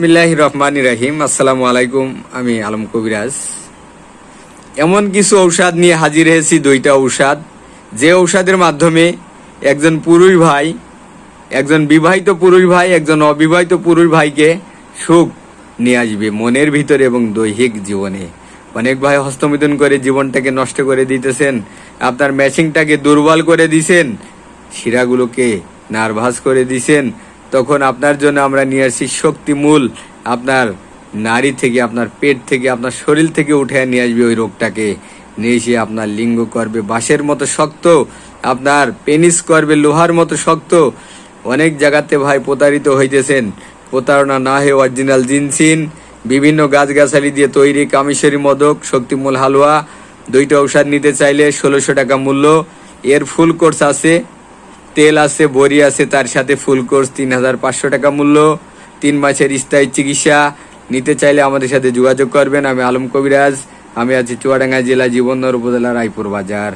বিসমিল্লাহ রহমান রাহিম। আসসালামু আলাইকুম, আমি আলম কবিরাজ। এমন কিছু ঔষধ নিয়ে হাজির হয়েছি, দুইটা ঔষধ। যে ঔষধের মাধ্যমে একজন পুরুষ ভাই, একজন বিবাহিত পুরুষ ভাই, একজন অবিবাহিত পুরুষ ভাইকে সুখ নিয়ে আসবে মনের ভিতরে এবং দৈহিক জীবনে। অনেক ভাই হস্তমিথুন করে জীবনটাকে নষ্ট করে দিতেছেন, আপনার ম্যাচিংটাকে দুর্বল করে দিছেন, শিরাগুলোকে নার্ভাস করে দিছেন তখন আপনার জন্য আমরা নিয়ে আসছি শক্তিমূল আপনার নারী থেকে, আপনার পেট থেকে, আপনার শরীর থেকে উঠে নিয়ে আসবে ওই রোগটাকে। নিয়ে এসে আপনার লিঙ্গ করবে, বাঁশের মতো শক্ত, আপনার পেনিস করবে, লোহার মতো শক্ত। অনেক জায়গাতে ভাই প্রতারিত হইতেছেন। প্রতারণা না হয়ে অরিজিনাল জিনসিন, বিভিন্ন গাছগাছালি দিয়ে তৈরি কামিশ্বরী মদক, শক্তিমূল হালুয়া, দুইটা ঔষধ নিতে চাইলে ষোলোশো টাকা মূল্য। এর ফুল কোর্স আছে। তেল আছে, বড়ি আছে, তার সাথে ফুল কোর্স তিন হাজার পাঁচশো টাকা মূল্য। তিন মাসের স্থায়ী চিকিৎসা। নিতে চাইলে আমাদের সাথে যোগাযোগ করবেন। আমি আলম কবিরাজ। আমি আছি চুয়াডাঙ্গা জেলা জীবননগর উপজেলা রায়পুর বাজার।